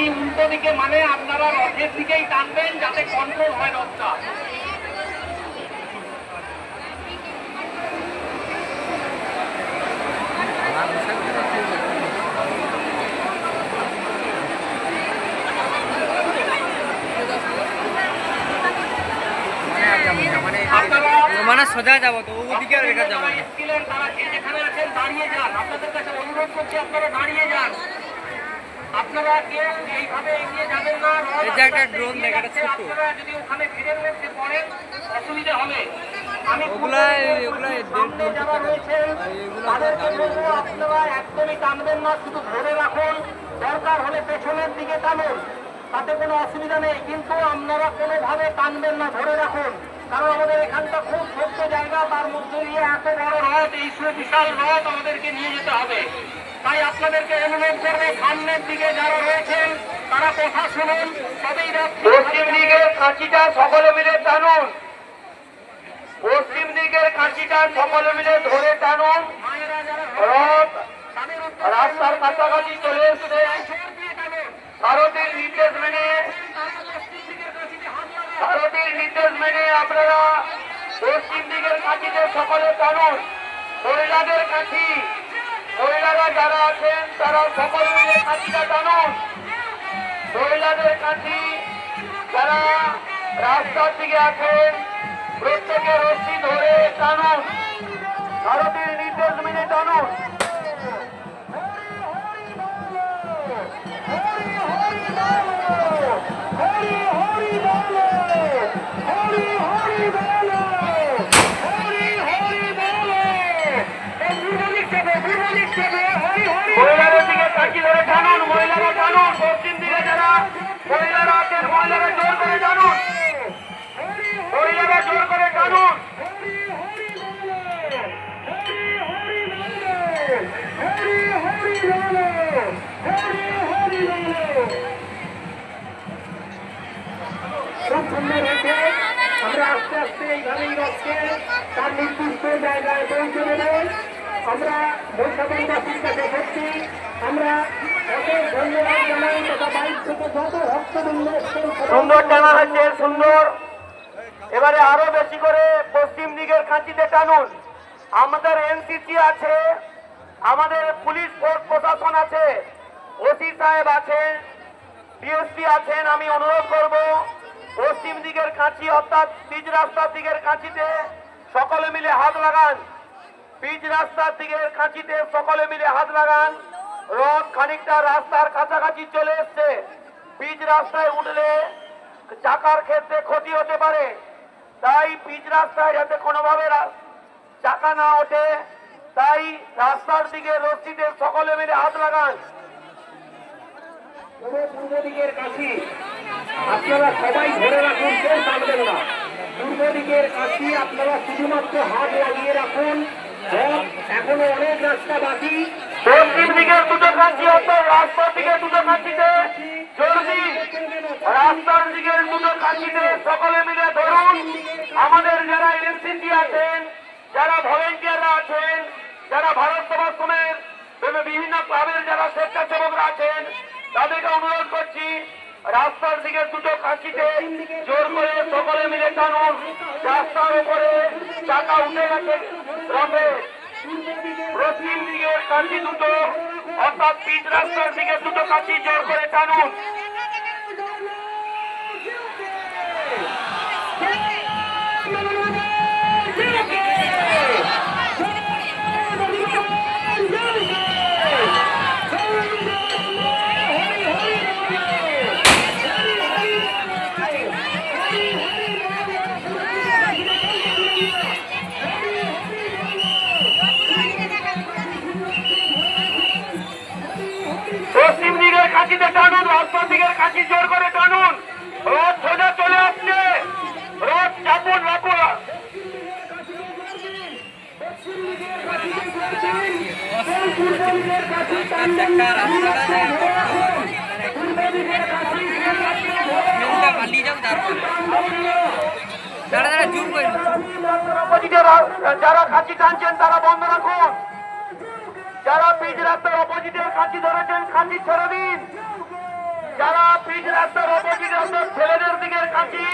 কাঁচি উল্টো দিকে মানে আপনারা রথের দিকেই টানবেন যাতে কন্ট্রোল হয় রথটা। মানে সোজা যাব তো ওদিকে আর রেখা যাব যারা তারা যে যেখানে আছেন দাঁড়িয়ে যান। আপনাদের কাছে অনুরোধ করছি আপনারা দাঁড়িয়ে যান। আপনারা কেউ এইভাবে এগিয়ে যাবেন না যে একটা দেখা ছোট। আপনারা যদি ওখানে ভিড়ের মধ্যে পড়েন অসুবিধা হবে। আমি ওগুলা- ওগুলা সামনে যারা রয়েছেন, তাদেরকে বলব আপনারা একদমই টানবেন না শুধু ধরে রাখুন। দরকার হলে পেছনের দিকে টানুন তাতে কোনো অসুবিধা নেই। কিন্তু আপনারা কোনোভাবে টানবেন না ধরে রাখুন। কারণ আমাদের এখানটা খুব ছোট্ট জায়গা তার মধ্যে দিয়ে এত বড় রথ এই বিশাল রথ আমাদেরকে নিয়ে যেতে হবে। তাই আপনাদেরকে অনুরোধ করব, সামনের দিকে যারা রয়েছেন, তারা কথা শুনুন তবেই পশ্চিম দিকের কাঁচিটা সকলে মিলে টানুন। পশ্চিম দিকের কাঁচিটা সকলে মিলে ধরে টানুন। রাস্তার কাছাকাছি চলে এসছে। ভারতের নির্দেশ মেনে ভারতের নির্দেশ মেনে আপনারা পশ্চিম দিকের কাঁচিতে সকলে টানুন। মহিলাদের কাছি মহিলারা যারা আছেন তারা সকলে মিলে কাঁচিটা টানুন। মহিলাদের কাছি যারা রাস্তার দিকে আছেন সুন্দর টানা হয়েছে, সুন্দর। এবারে আরও বেশি করে পশ্চিম দিকের কাঁচিতে টানুন। আমাদের এনসিসি আছে, আমাদের পুলিশ ফোর্স প্রশাসন আছে, ওসি সাহেব আছেন ডিএসপি আছেন, আমি অনুরোধ করব পশ্চিম দিকের কাঁচি, অর্থাৎ পিচ রাস্তার দিকের কাঁচিতে সকলে মিলে হাত লাগান। পিচ রাস্তার দিকের কাঁচিতে সকলে মিলে হাত লাগান। রথ খানিকটা রাস্তার কাছাকাছি চলে এসছে। পিচ রাস্তায় উঠলে চাকার ক্ষেত্রে ক্ষতি হতে পারে। তাই পিচ রাস্তায় যাতে কোনোভাবে চাকা না ওঠে, তাই রাস্তার দিকে রশ্মিতে সকলে মিলে হাত লাগান। পূর্ব দিকের কাছি আপনারা সবাই ধরে রাখুন, কেউ টানবেন না। পূর্ব দিকের কাছি আপনারা শুধুমাত্র হাত লাগিয়ে রাখুন। এখনও অনেক রাস্তা বাকি। পশ্চিম দিকের দুটো কাঁচি অর্থাৎ রাস্তার দিকে দুটো কাঁচিতে জলদি রাস্তার দিকের দুটো কাঁচিতে সকলে মিলে ধরুন। আমাদের যারা এনসিসি আছেন, যারা ভলেন্টিয়াররা আছেন, যারা ভারত সেবাশ্রমের বিভিন্ন ক্লাবের যারা স্বেচ্ছাসেবকরা আছেন, তাদেরকে অনুরোধ রাস্তার দিকে দুটো কাঁচিতে জোর করে সকলে মিলে টানুন। রাস্তার উপরে চাকা উঠে গেছে রথে। পশ্চিম দিকে কাঁচি দুটো অর্থাৎ পিচ রাস্তার দিকে দুটো কাঁচি জোর করে টানুন। যারা কাঁচি টানছেন তারা বন্ধ রাখুন যারা পিচ রাস্তার অপোজিটের কাঁচি ধরেছেন কাঁচি ছেড়ে দিন যারা পিচ রাস্তার অপোজিট ছেলেদের দিকের কাঁচি।